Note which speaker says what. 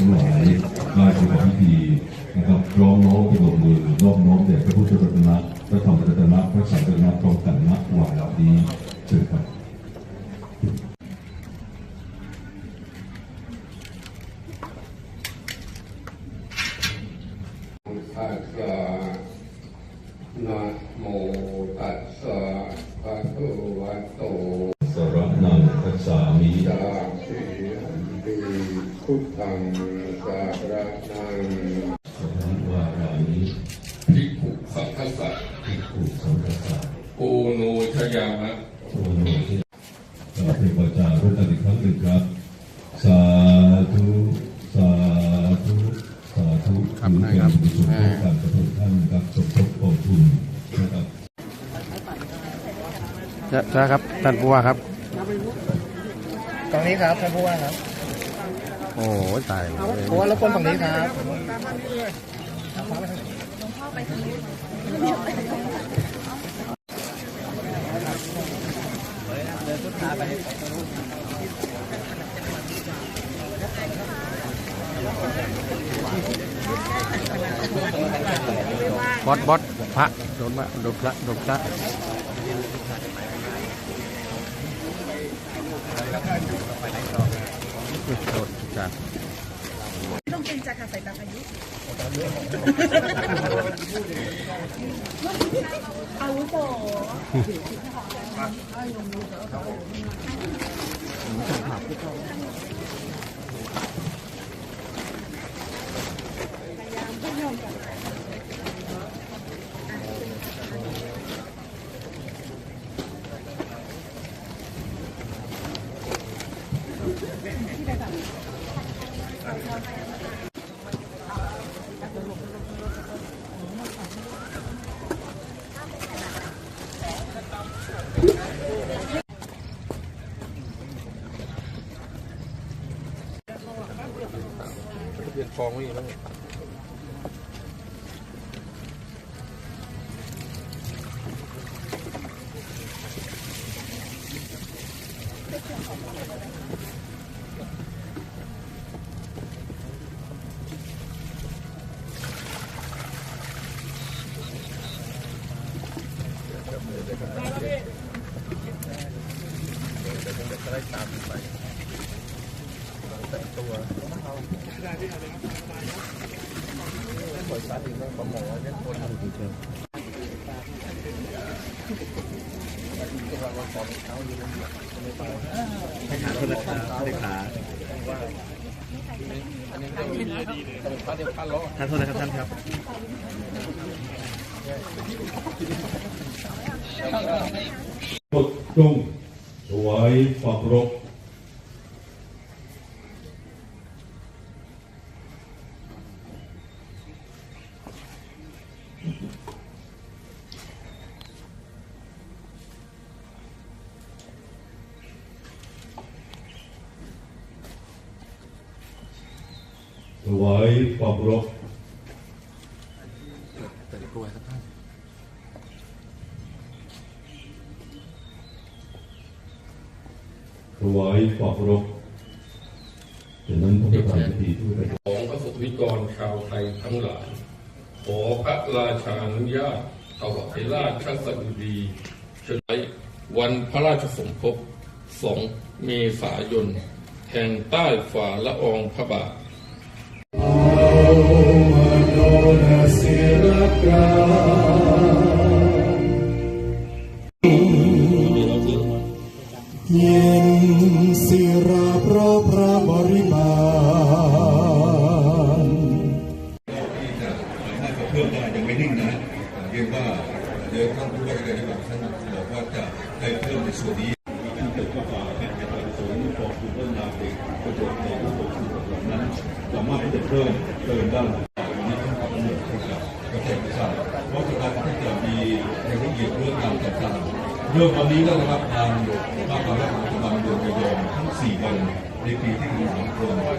Speaker 1: ทั้งหลายมาประกอบพิธีนะครับร้องน้อมกระดกมือร้อบน้อมแด่พระพุทธรัตนะพระธรรมรัตนะพระสังฆรัตนะพร้อมกันณวาระนี้เชิญครับ
Speaker 2: ตัสสะนะโมตัสสะ พุทธังสารนัง
Speaker 1: สรวารานิ
Speaker 2: ภิกขุสังฆสสะ
Speaker 1: ภิกขุสังฆสะ
Speaker 2: โอโนชยามะ
Speaker 1: โอโนทิสาธุปจารุตติครั้งหนึ่งครับ สาธุ สาธุ สาธุ
Speaker 3: ครับได้ครับ
Speaker 1: บุญกุศลร่วมกันกับทุกท่านครับสมทบกองทุนนะครับ
Speaker 3: จะจะครับท่านผู้ว่าครับ
Speaker 4: ตรงนี้ครับท่านผู้ว่าครับ
Speaker 3: โอ้ยตายเลย
Speaker 4: ผู้ว่ารบกวนตรงนี้ครับ
Speaker 3: บอสบอสพระโดนมาโดนพระโดนพระ โดนจ้า
Speaker 5: ต้องเกรงใจค่ะใส่ตามอายุอาวุโส
Speaker 3: เปลี่ยนฟองไม่แล้ว ท่านโทษนะครับท่านครับ
Speaker 1: กดตรงถวายฝักรบถวายฝักรบ
Speaker 3: แต่ก ล้วยครับท่าน
Speaker 1: ถวายฝักรบจากนั้นพระประธานพิธีทุกท่าน
Speaker 2: ของพระสุทธิกรชาวไทยทั้งหลาย ขอพระราชาอนุญาตถวายราชสดุดีเฉลิมวันพระราชสมภพ2เมษายน แห่งใต้ฝ่าละอองพระบาท
Speaker 6: เย็นศิราเพราะพระบริบาล
Speaker 7: สามารถจะเพิ่มได้ยังไม่นิ่งนะเรียกว่าเดี๋ยวท่านผู้ว่าราชการจังหวัดท่านบอกว่าจะให้เพิ่มในส่วนนี้
Speaker 1: ที่เกิดขึ้นมาการจัดการสูงกองทุนพัฒนาเด็กประโยชน์ในระบบชุมชนเหล่านั้นสามารถที่จะเพิ่มเติมได้วันนี้ท่านทำทั้งหมดนะครับก็แจ้งให้ทราบเพราะสุดท้ายที่จะมีในเรื่องเกี่ยบเรื่องการจัดการเริ่มวันนี้แล้วนะครับทาง ภาครัฐบาลเดือนกันยายนทั้ง4วันในปีที่กำลังจะ